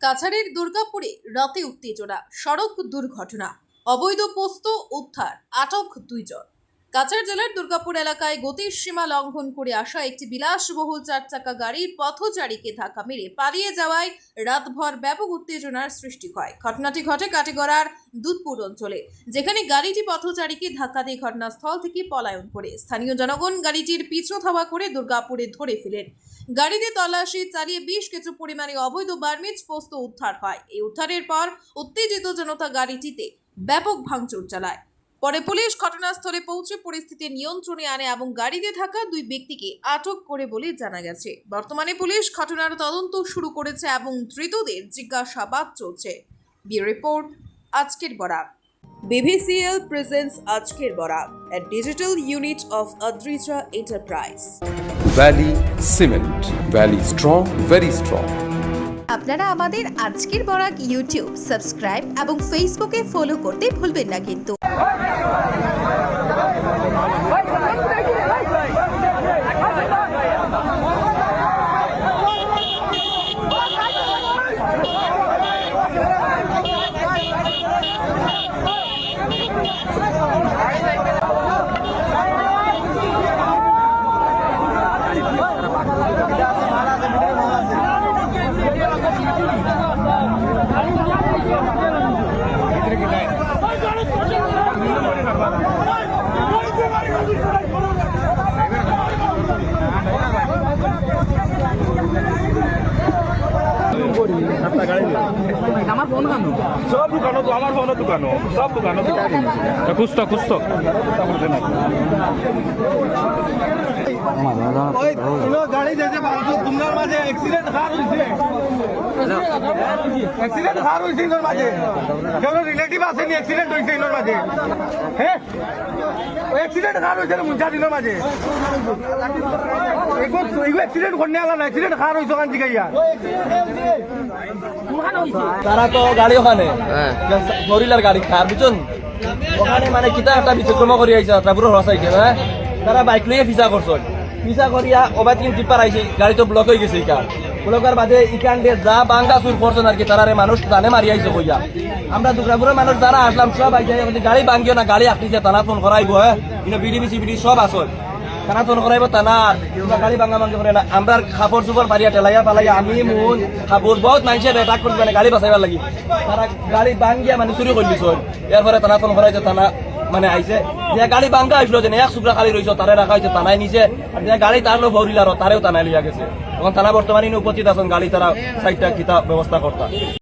কাছাড়ের দুর্গাপুরে রাতে উত্তেজনা সড়ক দুর্ঘটনা অবৈধ পোস্ত উদ্ধার আটক দুইজন। কাছাড় জেলার দুর্গাপুর এলাকায় গতির সীমা লঙ্ঘন করে আসা একটি বিলাসবহুল চার চাকা গাড়ির পথচারীকে ধাক্কা মেরে পালিয়ে যাওয়ায় রাতভর ব্যাপক উত্তেজনার সৃষ্টি হয়। ঘটনাটি ঘটে কাটিগড়ার দুধপুর অঞ্চলে, যেখানে গাড়িটি পথচারীকে ধাক্কা দিয়ে ঘটনাস্থল থেকে পলায়ন করে। স্থানীয় জনগণ গাড়িটির পিছু ধাওয়া করে দুর্গাপুরে ধরে ফেলেন। গাড়িতে তল্লাশি চালিয়ে বেশ কিছু পরিমাণে অবৈধ বার্মিজ পোস্ত উদ্ধার হয়। এই উদ্ধারের পর উত্তেজিত জনতা গাড়িটিতে ব্যাপক ভাঙচুর চালায়। পরে পুলিশ ঘটনাস্থলে পৌঁছে পরিস্থিতি নিয়ন্ত্রণে আনে এবং গাড়িতে থাকা দুই ব্যক্তিকে আটক করে বলে জানা গেছে বর্তমানে পুলিশ ঘটনার তদন্ত শুরু করেছে এবং ধৃতদের জিজ্ঞাসাবাদ চলছে বি রিপোর্ট আজকের বরাক BVCL presents আজকের Barak a digital unit of Adrija Enterprise. Valley Cement. Valley strong, very strong. আপনারা আমাদের আজকের বরাক ইউটিউব সাবস্ক্রাইব এবং ফেসবুকে ফলো করতে ভুলবেন না কিন্তু সব দোকানো তো আমার ফোনের দোকানো সব দোকানো খুঁজতো খুঁজতো। গাড়ি যেতে পারছ তোমার মাঝে অ্যাক্সিডেন্ট হার হইছে। অ্যাক্সিডেন্ট হার হইছে ইনোর মাঝে। কেউ রিলেটিভ আছে নি অ্যাক্সিডেন্ট হইছে ইনোর মাঝে। হ্যাঁ অ্যাক্সিডেন্ট হার দিনের মাঝে। তারা তো গাড়ি ওখানে গরিলার গাড়ি খার বুঝুন ওখানে মানে কিতা একটা বিচক্রম করি আইছে তারপরে হসাইছে হ্যাঁ তারা বাইক লইয়ে ফিসা করছ ফিসা করিয়া ওবাই তিন টিপার আইছে গাড়ি তো ব্লক হয়ে গেছে ইকার ব্লকের বাদে ইকান দিয়ে যা বাঙ্গা চুর করছেন আর কি তারারে মানুষ জানে মারি আইছে কইয়া। আমরা দুর্গাপুরের মানুষ যারা আসলাম সব আইছে গাড়ি ভাঙ্গিও না গাড়ি আসতেছে তারা ফোন করাইবো হ্যাঁ কিন্তু বিডি বিসি বিডি সব আসল তারা ফোন করাইব তানা কিংবা গাড়ি ভাঙা ভাঙি করে না। আমরা খাপড় চুপড় পারিয়া টেলাইয়া পালাইয়া, আমি মন খাপড় বহুত মানুষের অ্যাটাক করবে না গাড়ি বাঁচাইবার লাগি। তারা গাড়ি ভাঙ্গিয়া মানে চুরি করলি চল এরপরে তানা ফোন করাইছে তানা মানে আইছে যে গাড়ি ভাঙ্গা আইসলো যে এক শুক্রা খালি রইছ তারে রাখা হয়েছে তানাই নিছে আর যে গাড়ি তার লো ভরিলার তারেও তানাই লিয়া গেছে। তখন তারা বর্তমানে উপস্থিত আছেন গাড়ি তারা সাইডটা কিতা ব্যবস্থা করতা